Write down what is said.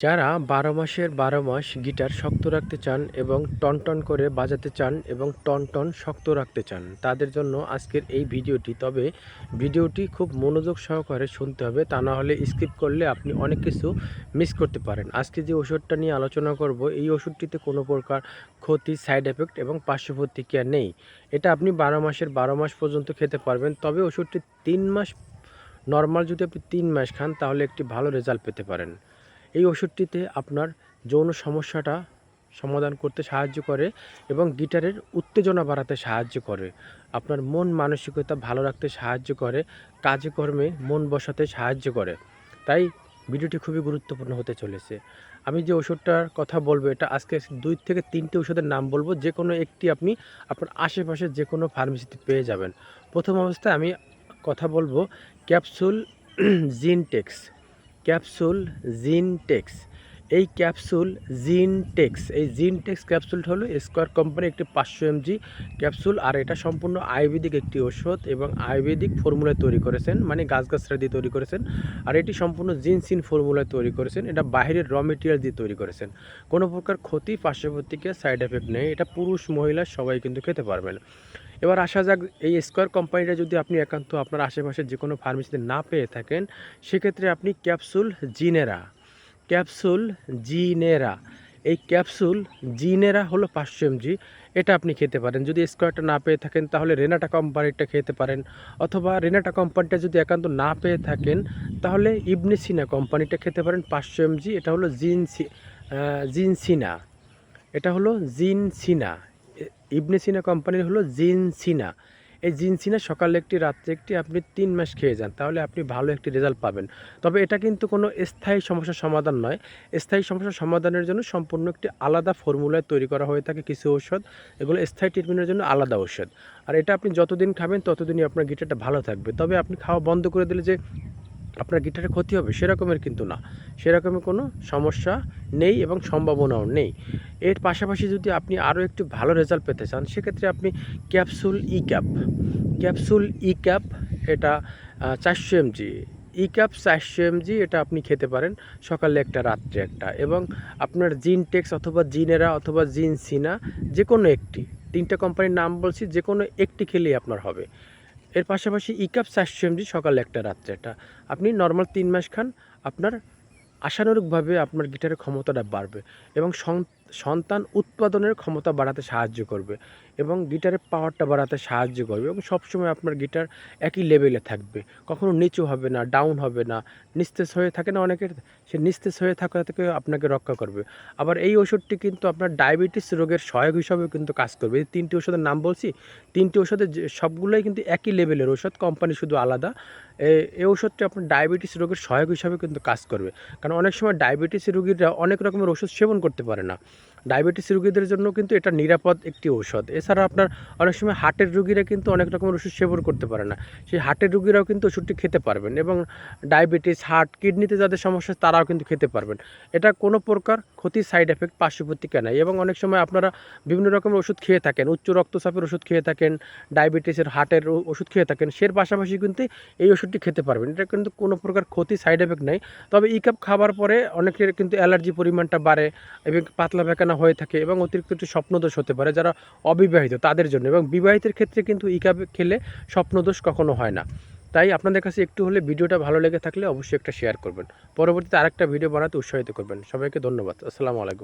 যারা বারো মাসের বারো মাস গিটার শক্ত রাখতে চান এবং টনটন করে বাজাতে চান এবং টনটন শক্ত রাখতে চান, তাদের জন্য আজকের এই ভিডিওটি। তবে ভিডিওটি খুব মনোযোগ সহকারে শুনতে হবে, তা না হলে স্কিপ করলে আপনি অনেক কিছু মিস করতে পারেন। আজকে যে ওষুধটা নিয়ে আলোচনা করব, এই ওষুধটিতে কোনো প্রকার ক্ষতি, সাইড এফেক্ট এবং পার্শ্ব প্রতিক্রিয়া নেই। এটা আপনি বারো মাসের বারো মাস পর্যন্ত খেতে পারবেন, তবে ওষুধটি তিন মাস, নর্মাল যদি আপনি তিন মাস খান, তাহলে একটি ভালো রেজাল্ট পেতে পারেন। এই ওষুধটিতে আপনার যৌন সমস্যাটা সমাধান করতে সাহায্য করে এবং গিটারের উত্তেজনা বাড়াতে সাহায্য করে। আপনার মন মানসিকতা ভালো রাখতে সাহায্য করে, কাজে কর্মে মন বসাতে সাহায্য করে। তাই ভিডিওটি খুবই গুরুত্বপূর্ণ হতে চলেছে। আমি যে ওষুধটার কথা বলব, এটা আজকে দুই থেকে তিনটে ওষুধের নাম বলব যে কোনো একটি আপনি আপনার আশেপাশে যে কোনো ফার্মেসিতে পেয়ে যাবেন। প্রথম অবস্থায় আমি কথা বলব ক্যাপসুল জিনটেক্স। Capsule Zintex. এই ক্যাপসুল জিনটেক্স, এই জিনটেক্স ক্যাপসুলটা হলো স্কোয়ার কোম্পানি একটি পাঁচশো এমজি ক্যাপসুল আর এটা সম্পূর্ণ আয়ুর্বেদিক একটি ওষুধ এবং আয়ুর্বেদিক ফর্মুলায় তৈরি করেছেন মানে গাছগাছরা দিয়ে তৈরি করেছেন আর এটি সম্পূর্ণ জিনসিন ফর্মুলায় তৈরি করেছেন, এটা বাইরের র মেটেরিয়াল দিয়ে তৈরি করেছেন। কোনো প্রকার ক্ষতি পার্শ্ববর্তীকে সাইড এফেক্ট নেই, এটা পুরুষ, মহিলা, সবাই কিন্তু খেতে পারবেন। এবার আসা যাক এই স্কোয়ার কোম্পানিটা যদি আপনি একান্ত আপনার আশেপাশে যে কোনো ফার্মেসিতে না পেয়ে থাকেন, সেক্ষেত্রে আপনি ক্যাপসুল জিনেরা ক্যাপসুল জিনেরা। এই ক্যাপসুল জিনেরা হলো পাঁচশো এমজি। এটা আপনি খেতে পারেন। যদি স্কোয়ারটা না পেয়ে থাকেন, তাহলে রেনাটা কোম্পানিটা খেতে পারেন। অথবা রেনাটা কোম্পানিটা যদি একান্ত না পেয়ে থাকেন, তাহলে ইবনেসিনা কোম্পানিটা খেতে পারেন পাঁচশো এমজি। এটা হলো জিনসি জিনসিনা। এটা হলো জিনসিনা। ইবনে সিনা কোম্পানির হলো জিনসিনা। এই জিনসিনা সকালে একটি, রাত্রে একটি, আপনি তিন মাস খেয়ে যান, তাহলে আপনি ভালো একটি রেজাল্ট পাবেন। তবে এটা কিন্তু কোনো স্থায়ী সমস্যার সমাধান নয়। স্থায়ী সমস্যার সমাধানের জন্য সম্পূর্ণ একটি আলাদা ফর্মুলায় তৈরি করা হয়ে থাকে কিছু ঔষধ, এগুলো স্থায়ী ট্রিটমেন্টের জন্য আলাদা ঔষধ। আর এটা আপনি যতদিন খাবেন, ততদিনই আপনার গিটারটা ভালো থাকবে। তবে আপনি খাওয়া বন্ধ করে দিলে যে আপনার গিটারের ক্ষতি হবে, সেরকমের কিন্তু না। সেরকমের কোনো সমস্যা নেই এবং সম্ভাবনাও নেই। এর পাশাপাশি যদি আপনি আরও একটু ভালো রেজাল্ট পেতে চান, সেক্ষেত্রে আপনি capsule E cap capsule E cap এটা চারশো এমজি। ই ক্যাপ চারশো এমজি এটা আপনি খেতে পারেন সকালে একটা, রাত্রে একটা। এবং আপনার জিন টেক্স অথবা জিনেরা অথবা জিন সিনা যে কোনো একটি, তিনটা কোম্পানির নাম বলছি যে কোনো একটি খেলেই আপনার হবে। এর পাশাপাশি ই ক্যাপ চারশো এমজি সকালে একটা, রাত্রে একটা। আপনি নর্মাল তিন মাস খান, আপনার আশানুরূপভাবে আপনার গিটারের ক্ষমতাটা বাড়বে এবং সন্তান উৎপাদনের ক্ষমতা বাড়াতে সাহায্য করবে এবং গিটারের পাওয়ারটা বাড়াতে সাহায্য করবে এবং সবসময় আপনার গিটার একই লেভেলে থাকবে। কখনো নিচু হবে না ডাউন হবে না, নিস্তেজ হয়ে থাকে না অনেকের, সে নিস্তেজ হয়ে থাকা থেকে আপনাকে রক্ষা করবে। আবার এই ওষুধটি কিন্তু আপনার ডায়াবেটিস রোগের সহায়ক হিসাবেও কিন্তু কাজ করবে। এই তিনটি ওষুধের নাম বলছি, তিনটি ওষুধের সবগুলোই কিন্তু একই লেভেলের ওষুধ কোম্পানি শুধু আলাদা। এই ওষুধটি আপনার ডায়াবেটিস রোগের সহায়ক হিসাবে কিন্তু কাজ করবে। কারণ অনেক সময় ডায়াবেটিস রোগীরা অনেক রকমের ওষুধ সেবন করতে পারে না। ডায়াবেটিস রোগীদের জন্য কিন্তু এটা নিরাপদ একটি ঔষধ। এছাড়া আপনার অনেক সময় হার্টের রুগীরা কিন্তু অনেক রকমের ওষুধ সেবন করতে পারে না। সেই হার্টের রুগীরাও কিন্তু ওষুধটি খেতে পারবেন এবং ডায়াবেটিস, হার্ট, কিডনিতে যাদের সমস্যা তারাও কিন্তু খেতে পারবেন। এটা কোনো প্রকার ক্ষতি সাইড এফেক্ট, পার্শ্ব প্রতিক্রিয়া নাই এবং অনেক সময় আপনারা বিভিন্ন রকমের ওষুধ খেয়ে থাকেন, উচ্চ রক্তচাপের ওষুধ খেয়ে থাকেন, ডায়াবেটিসের, হার্টের ওষুধ খেয়ে থাকেন, সের পাশাপাশি কিন্তু এই ওষুধটি খেতে পারবেন। এটা কিন্তু কোনো প্রকার ক্ষতি সাইড এফেক্ট নেই। তবে ই কাপ খাবার পরে অনেকের কিন্তু অ্যালার্জি পরিমাণটা বাড়ে এবং পাতলা পায়খানা হয়ে থাকে এবং অতিরিক্ত একটু স্বপ্নদোষ হতে পারে যারা অবিবাহিত তাদের জন্য এবং বিবাহিতের ক্ষেত্রে কিন্তু ইকা খেলে স্বপ্নদোষ কখনো হয় না। তাই আপনাদের কাছে একটু হলে ভিডিওটা ভালো লেগে থাকলে অবশ্যই একটা শেয়ার করবেন। পরবর্তীতে আরেকটা ভিডিও বানাতে উৎসাহিত করবেন। সবাইকে ধন্যবাদ। আসসালামু আলাইকুম।